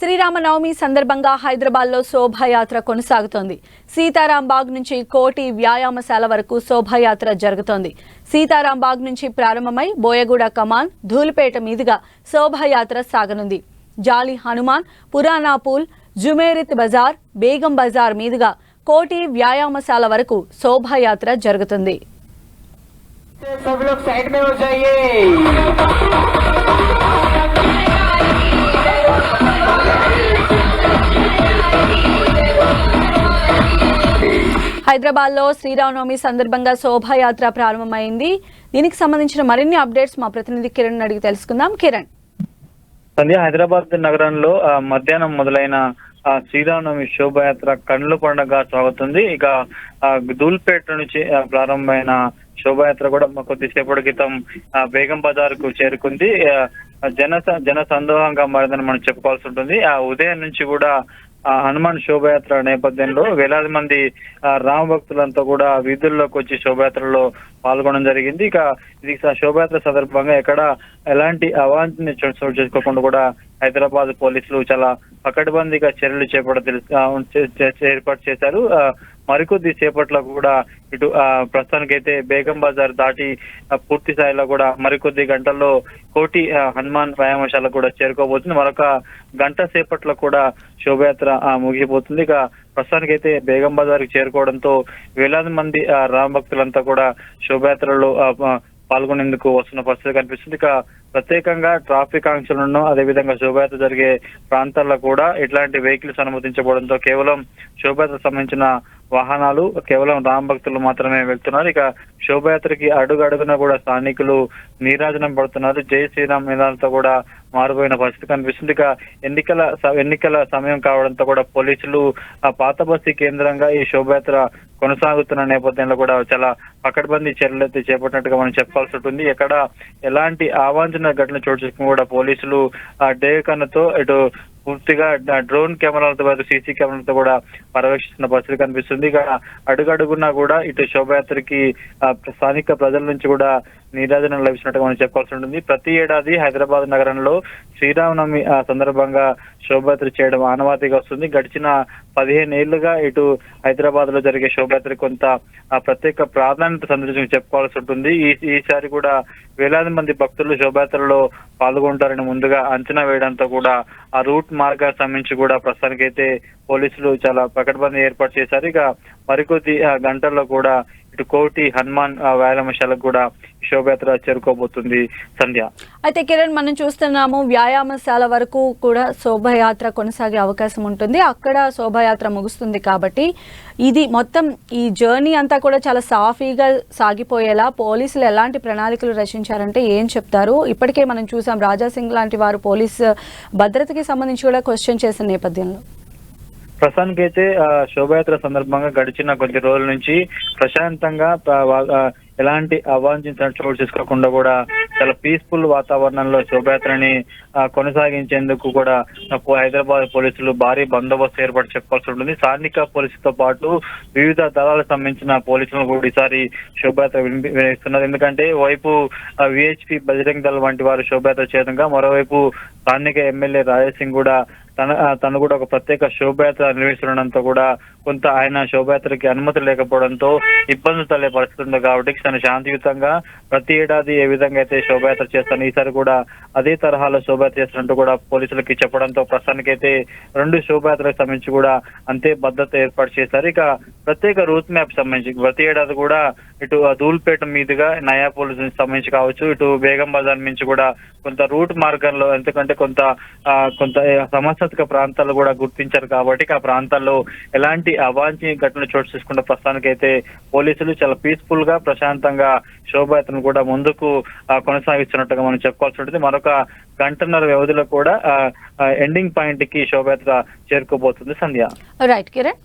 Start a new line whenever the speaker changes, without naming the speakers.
శ్రీరామనవమి సందర్భంగా హైదరాబాద్లో శోభాయాత్ర కొనసాగుతోంది. సీతారాంబాగ్ నుంచి కోటి వ్యాయామశాల వరకు శోభాయాత్ర జరుగుతోంది. సీతారాంబాగ్ నుంచి ప్రారంభమై బోయగూడ కమాన్ ధూలిపేట మీదుగా శోభాయాత్ర సాగనుంది. జాలి హనుమాన్ పురాణాపూల్ జుమేరిత్ బజార్ బేగం బజార్ మీదుగా కోటి వ్యాయామశాల వరకు శోభాయాత్ర జరుగుతుంది. హైదరాబాద్లో శ్రీరామనవమి సందర్భంగా శోభాయాత్ర ప్రారంభమైంది. దీనికి సంబంధించిన మరిన్ని అప్డేట్స్ మా ప్రతినిధి కిరణ్ అడిగి తెలుసుకుందాం. కిరణ్.
సంధ్య హైదరాబాద్ నగరంలో మధ్యాహ్నం మొదలైన శ్రీరామనవమి శోభాయాత్ర కండ్ల పండుగ సాగుతుంది. ఇక దూల్పేట నుంచి ప్రారంభమైన శోభాయాత్ర కూడా కొద్దిసేపటి క్రితం బేగం బజార్కు చేరుకుంది జన జన సందోహంగా మారిందని మనం చెప్పుకోవాల్సి ఉంటుంది. ఆ ఉదయం నుంచి కూడా ఆ హనుమాన్ శోభయాత్ర నేపథ్యంలో వేలాది మంది రామ భక్తులంతా కూడా వీధుల్లోకి వచ్చి శోభయాత్రలో పాల్గొనడం జరిగింది. ఇక ఇది శోభయాత్ర సందర్భంగా ఎక్కడ ఎలాంటి అవాంఛనీయ చోటు చేసుకోకుండా కూడా హైదరాబాద్ పోలీసులు చాలా పకడ్బందీగా చర్యలు చేపడ తెలు- ఏర్పాటు చేశారు. ఆ, మరికొద్ది సేపట్లో కూడా ఇటు ఆ, ప్రస్తుతానికైతే బేగం బజార్ దాటి పూర్తి స్థాయిలో కూడా మరికొద్ది గంటల్లో కోటి హనుమాన్ వ్యాయామశాల కూడా చేరుకోబోతుంది. మరొక గంట సేపట్లో కూడా శోభయాత్ర ముగిసిపోతుంది ముగిపోతుంది ఇక ప్రస్తుతానికైతే బేగం బజార్కి చేరుకోవడంతో వేలాది మంది రామ భక్తులంతా కూడా శోభయాత్రలో పాల్గొనేందుకు వస్తున్న పరిస్థితి కనిపిస్తుంది. ఇక ప్రత్యేకంగా ట్రాఫిక్ ఆంక్షలను అదేవిధంగా శోభయాత్ర జరిగే ప్రాంతాల్లో కూడా ఇట్లాంటి వెహికల్స్ అనుమతించబడంతో కేవలం శోభయాత్ర సంబంధించిన వాహనాలు కేవలం రామ భక్తులు మాత్రమే వెళ్తున్నారు. ఇక శోభయాత్రకి అడుగు అడుగున కూడా స్థానికులు నీరాజనం పడుతున్నారు. జై శ్రీరామ్ నినాదాలతో కూడా మారిపోయిన పరిస్థితి కనిపిస్తుంది. ఇక ఎన్నికల ఎన్నికల సమయం కావడంతో కూడా పోలీసులు ఆ పాత బస్తీ కేంద్రంగా ఈ శోభయాత్ర కొనసాగుతున్న నేపథ్యంలో కూడా చాలా పకడ్బందీ చర్యలు అయితే చేపట్టినట్టుగా మనం చెప్పాల్సి ఉంటుంది. ఎక్కడ ఎలాంటి ఆవాంఛన ఘటన చోటు చేసుకుని కూడా పోలీసులు ఆ డే కన్నతో ఇటు పూర్తిగా డ్రోన్ కెమెరాలతో పాటు సీసీ కెమెరాలతో కూడా పర్యవేక్షిస్తున్న పరిస్థితి కనిపిస్తుంది. ఇక అడుగడుగునా కూడా ఇటు శోభయాత్రకి స్థానిక ప్రజల నుంచి కూడా నీరాజనం లభించినట్టుగా మనం చెప్పాల్సి ఉంటుంది. ప్రతి ఏడాది హైదరాబాద్ నగరంలో శ్రీరామనవమి ఆ, సందర్భంగా శోభయాత్ర చేయడం ఆనవాతిగా వస్తుంది. గడిచిన పదిహేను ఏళ్ళుగా ఇటు హైదరాబాద్లో జరిగే శోభయాత్ర కొంత ప్రత్యేక ప్రాధాన్యత సందర్శించి చెప్పుకోవాల్సి ఉంటుంది. ఈ ఈసారి కూడా వేలాది మంది భక్తులు శోభయాత్రలో పాల్గొంటారని ముందుగా అంచనా వేయడంతో కూడా ఆ రూట్ మార్గానికి సంబంధించి కూడా ప్రస్తుతానికైతే పోలీసులు చాలా పకడ్బందీ ఏర్పాటు చేశారు. ఇక మరికొద్ది ఆ, గంటల్లో కూడా ఇటు కోటి హనుమాన్ వ్యాయామశాలకు కూడా శోభయాత్ర చేరుకోబోతుంది. సంధ్య.
అయితే కిరణ్ మనం చూస్తున్నాము వ్యాయామశాల వరకు కూడా శోభయాత్ర కొనసాగే అవకాశం ఉంటుంది. అక్కడ శోభ శోభాయాత్ర ముగుస్తుంది కాబట్టి ఇది మొత్తం ఈ జర్నీ అంతా కూడా చాలా సాఫీగా సాగిపోయేలా పోలీసులు ఎలాంటి ప్రణాళికలు రచించారంటే ఏం చెప్తారు? ఇప్పటికే మనం చూసాం రాజా సింగ్ లాంటి వారు పోలీస్ భద్రతకి సంబంధించి కూడా క్వశ్చన్ చేసిన నేపథ్యంలో.
ప్రస్తుతానికైతే ఆ, శోభయాత్ర సందర్భంగా గడిచిన కొద్ది రోజుల నుంచి ప్రశాంతంగా ఎలాంటి అవాంఛించిన చోటు చేసుకోకుండా కూడా చాలా పీస్ఫుల్ వాతావరణంలో శోభయాత్రని కొనసాగించేందుకు కూడా హైదరాబాద్ పోలీసులు భారీ బందోబస్తు ఏర్పాటు చెప్పాల్సి ఉంటుంది. స్థానిక పోలీసులతో పాటు వివిధ దళాలకు సంబంధించిన పోలీసులు కూడా ఈసారి శోభయాత్ర వినిపిస్తున్నారు. ఎందుకంటే వైపు విహెచ్పి బజరంగ్ దళ్ వంటి వారు శోభయాత్ర చేయడంగా మరోవైపు స్థానిక ఎమ్మెల్యే రాజసింగ్ సింగ్ కూడా తన తను కూడా ఒక ప్రత్యేక శోభయాత్ర నిర్వహిస్తుండడంతో కూడా కొంత ఆయన శోభయాత్రకి అనుమతి లేకపోవడంతో ఇబ్బందులు తలే పరిస్థితి ఉంది కాబట్టి తను శాంతియుతంగా ప్రతి ఏడాది ఏ విధంగా అయితే శోభయాత్ర చేస్తాను ఈసారి కూడా అదే తరహాలో శోభయాత్ర చేస్తున్నట్టు కూడా పోలీసులకి చెప్పడంతో ప్రస్తుతానికైతే రెండు శోభయాత్రకు సంబంధించి కూడా అంతే భద్రత ఏర్పాటు చేశారు. ఇక ప్రత్యేక రూట్ మ్యాప్ సంబంధించి ప్రతి ఏడాది కూడా ఇటు ధూల్పేట మీదుగా నయా పోలీసు సంబంధించి కావచ్చు ఇటు బేగం బజార్ నుంచి కూడా కొంత రూట్ మార్గంలో ఎందుకంటే కొంత కొంత సమస్యాత్మక ప్రాంతాలు కూడా గుర్తించారు కాబట్టి ఆ ప్రాంతాల్లో ఎలాంటి అవాంఛనీయ ఘటనలు చోటు చేసుకున్న ప్రస్తుతానికైతే పోలీసులు చాలా పీస్ఫుల్గా ప్రశాంతంగా శోభయాత్రను కూడా ముందుకు కొనసాగిస్తున్నట్టుగా మనం చెప్పుకోవాల్సి ఉంటుంది. మరొక గంటన్నర వ్యవధిలో కూడా ఎండింగ్ పాయింట్కి శోభయాత్ర చేరుకోబోతుంది. సంధ్య.
రైట్ కిరణ్